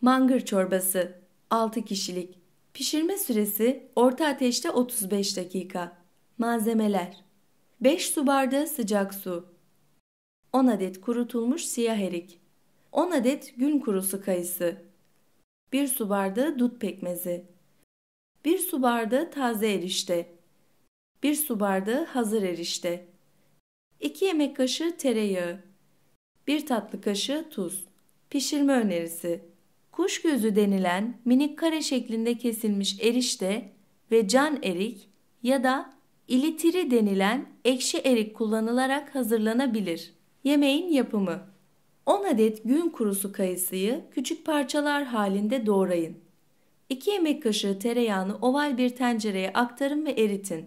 Mangır çorbası 6 kişilik. Pişirme süresi orta ateşte 35 dakika. Malzemeler. 5 su bardağı sıcak su. 10 adet kurutulmuş siyah erik. 10 adet gün kurusu kayısı. 1 su bardağı dut pekmezi. 1 su bardağı taze erişte. 1 su bardağı hazır erişte. 2 yemek kaşığı tereyağı. 1 tatlı kaşığı tuz. Pişirme önerisi Kuş gözü denilen minik kare şeklinde kesilmiş erişte ve can erik ya da ilitiri denilen ekşi erik kullanılarak hazırlanabilir. Yemeğin yapımı 10 adet gün kurusu kayısıyı küçük parçalar halinde doğrayın. 2 yemek kaşığı tereyağını oval bir tencereye aktarın ve eritin.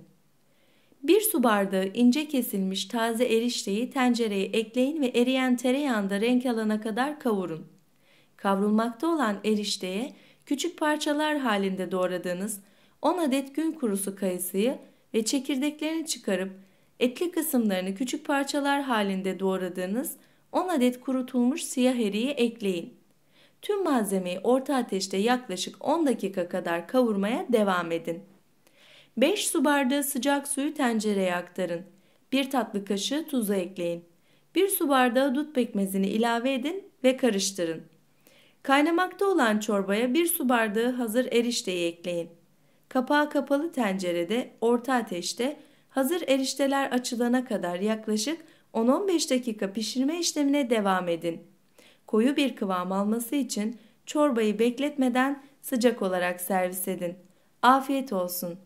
1 su bardağı ince kesilmiş taze erişteyi tencereye ekleyin ve eriyen tereyağında renk alana kadar kavurun. Kavrulmakta olan erişteye küçük parçalar halinde doğradığınız 10 adet gün kurusu kayısıyı ve çekirdeklerini çıkarıp etli kısımlarını küçük parçalar halinde doğradığınız 10 adet kurutulmuş siyah eriği ekleyin. Tüm malzemeyi orta ateşte yaklaşık 10 dakika kadar kavurmaya devam edin. 5 su bardağı sıcak suyu tencereye aktarın. 1 tatlı kaşığı tuzu ekleyin. 1 su bardağı dut pekmezini ilave edin ve karıştırın. Kaynamakta olan çorbaya 1 su bardağı hazır erişteyi ekleyin. Kapağı kapalı tencerede orta ateşte hazır erişteler açılana kadar yaklaşık 10-15 dakika pişirme işlemine devam edin. Koyu bir kıvam alması için çorbayı bekletmeden sıcak olarak servis edin. Afiyet olsun.